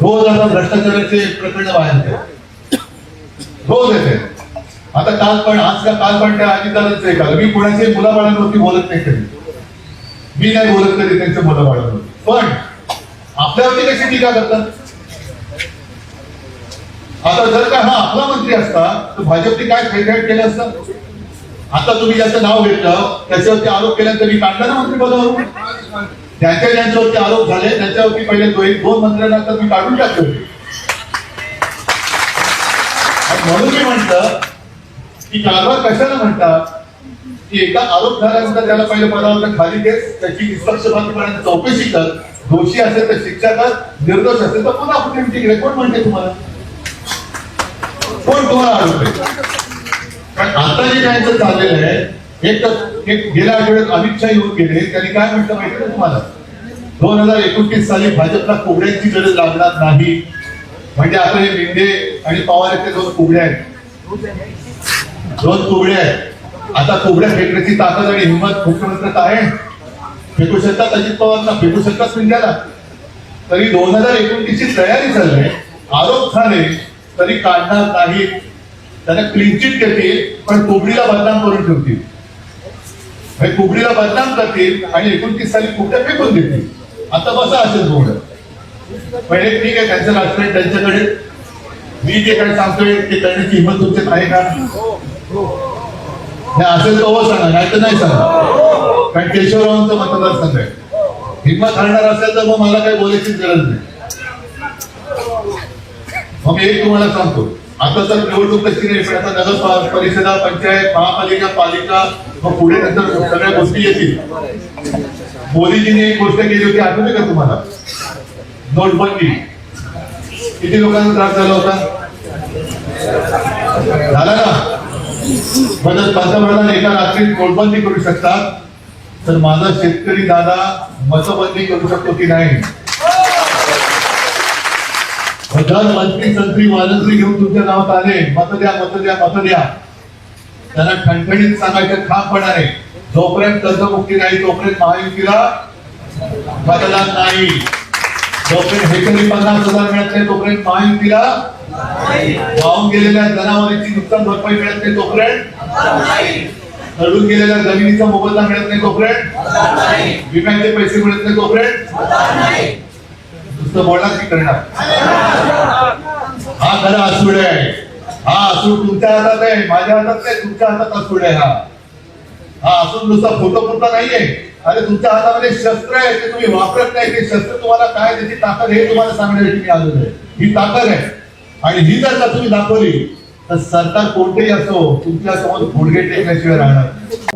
हो रोज आता भ्रष्टाचाराचे प्रकरण बाहेर येते. हो रोज येते आता काल पण आज का काल पण त्या अजितदादांचं एक मी कोणाचे मुलाबाळांवरती बोलत नाही कधी. मी नाही बोलत कधी त्यांच्या मुलाबाळांवरती. पण आपल्यावरती कशी टीका करतात? आता जर का हा आपला मंत्री असता तर भाजपने काय खेळखेळ केलं असतं? आता तुम्ही ज्याचं नाव घेतलं त्याच्यावरती आरोप केल्यानंतर मी काढला ना मंत्री पदावरून? ज्यांच्या ज्यांच्यावरती आरोप झाले त्यांच्यावरती पहिले दोन दोन मंत्र्यांना तर मी काढून टाकतो म्हणून मी म्हंटल की कारभार कशाला म्हणतात? की एकदा आरोप झाल्यानंतर त्याला पहिले पदावर खाली घे त्याची निष्पक्षपातीपणे चौकशी कर. दोषी असेल तर शिक्षा कर निर्दोष असेल तर पुन्हा कुठे तिकडे कोण म्हणते तुम्हाला? कोण तुम्हाला आरोप आहे? पण आता जे त्यांचं चाललेलं आहे एक तर एक गेल्या आठवड्यात अमित शहा येऊन गेले त्यांनी काय म्हटलं माहिती तुम्हाला? दोन हजार एकोणतीस साली भाजपला कोबड्यांची गरज लागणार नाही. म्हणजे आता हे मेंढे आणि पवार येथे दोन कोबड्या आहेत. दोन कोबड्या आहेत. आता कोबड्या फेकण्याची ताकद आणि हिंमत मुख्यमंत्र्यात आहे. फेकू शकतात अजित पवारना फेकू शकतात मेंढ्याला तरी दोन हजार एकोणतीसची तयारी चालली आहे. आरोप झाले तरी काढणार नाही त्यांना क्लीन चिट देतील पण कोबडीला बदनाम करून ठेवतील. म्हणजे कुबडीला बदनाम करतील आणि एकोणतीस साली कुठे फेकून देतील. आता बसा असेल बोर्ड पण ठीक आहे त्यांचं राजकारण त्यांच्याकडे. मी जे काही सांगतोय ते करण्याची हिंमत तुमच्यात आहे का? नाही असेल तर हो सांगा नाही तर नाही सांगा. कारण केशवरावांचं मतदारसंघ आहे. हिंमत हरणार असेल तर मग मला काही बोलायचीच गरज नाही. मग मी एक तुम्हाला सांगतो. आता तर निवडणूक कशी नाही पण आता नगर परिषदा पंचायत महापालिका पालिका व पुढे नंतर सगळ्या गोष्टी येतील. मोदीजींनी एक गोष्ट केली होती आठवते का तुम्हाला? नोटबंदी. किती लोकांना त्रास झाला होता? झाला ना? म्हणजे पंतप्रधान एका रात्रीत नोटबंदी करू शकतात तर माझा शेतकरी दादा मतबंदी करू शकतो की नाही? हजार मंत्री संत्री वाजंत्री घेऊन तुमच्या नावात आले. मत द्या मत द्या मत द्या. त्यांना ठणठणीत सांगायचं ठामपणा आहे. जोपर्यंत कर्जमुक्ती नाही तोपर्यंत महायुतीला मतदान नाही. जोपर्यंत हेकरी पन्नास हजार मिळत नाही तोपर्यंत महायुतीला वाहून गेलेल्या जनावरांची नुकसान भरपाई मिळत नाही तोपर्यंत तडून गेलेल्या जमिनीचा मोबदला मिळत नाही तोपर्यंत विम्याचे पैसे मिळत नाही तोपर्यंत नुसतं बोलणार की करणार? हा खरा असूड आहे. हा असूड तुमच्या हातात आहे माझ्या हातात नाही तुमच्या हातात असूड आहे हा. हा असूड नुसता फोटो पुरता नाहीये. अरे तुमच्या हातामध्ये शस्त्र आहे ते तुम्ही वापरत नाही. ते शस्त्र तुम्हाला काय त्याची ताकद हे तुम्हाला सांगण्यासाठी मी आलेलो आहे. ही ताकद आहे. आणि ही जर का तुम्ही दाखवली तर सरकार कोणतेही असो तुमच्यासमोर गुडघे टेकल्याशिवाय राहणार